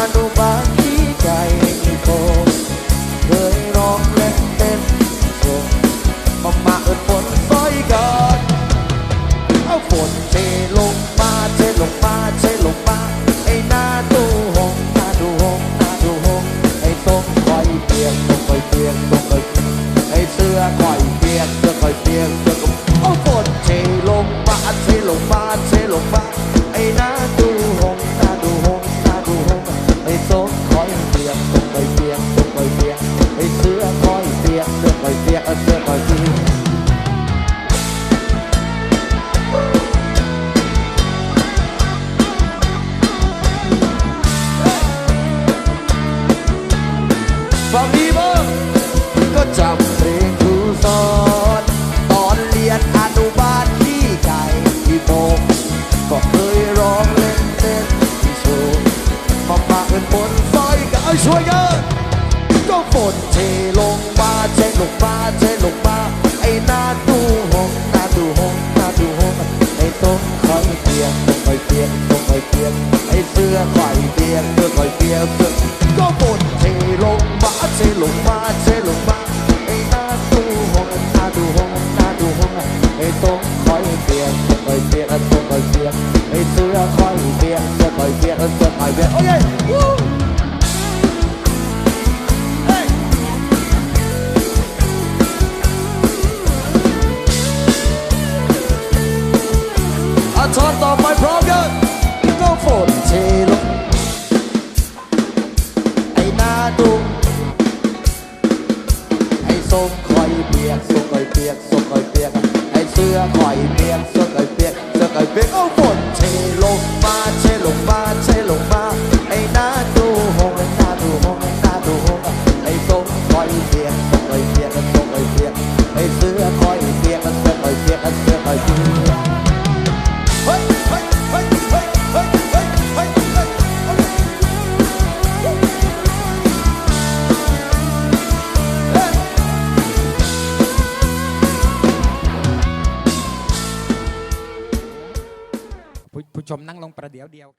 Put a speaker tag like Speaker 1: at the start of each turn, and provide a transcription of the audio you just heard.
Speaker 1: อนุบาลที่ใจที่โคเคยร้องและเต้นโคมามาเอิดฝนต้อยกอนเอาฝนเทลงมาเทลงมาเทลงมาไอ้น้าดูหงหน้าดูหงหน้าดูหงไอ้ต้มคอยเปียกต้มคอยเปียกต้มคอยไอ้เสื้อคอยเปียกเสื้อคอยเปียกเสื้อก็เอาฝนเทลงมาเทลงมาเทลงมา ยเปียกเสื้อคอยเปียกไอเสื้อคอยเปียกเสื้อคอยเปียกเอาเสื้อคอยเปียกฟังดี เทลงมาเทลงมาไอ้หน้าดูหงหน้าดูหงหน้าดูหงไอ้ต้นคอยเปียกต้นคอยเปียกต้นคอยเปียกไอ้เสื้อคอยเปียกเสื้อคอยเปียกเสื้อก็ฝนเทลงมาเทลงมาเทลงมาไอ้หน้าดูหงหน้าดูหงหน้าดูหงไอ้ต้นคอยเปียกต้นคอยเปียกต้นคอยเปียกไอ้เสื้อคอยเปียกเสื้อคอยเปียกเสื้อคอยเปียกโอเควู้อาทอนต่อไปพร้อมกันก็ฝนเทลงไอ้หน้าดุไอ้ส้มคอยเปียกส้มคอยเปียกส้มคอยเปียกไอ้เสื้อคอยเปียกเสื้อคอยเปียกเสื้อคอยเปียกก็ฝนเทลงมาเท
Speaker 2: ชมนั่งลงประเดี๋ยวเดียว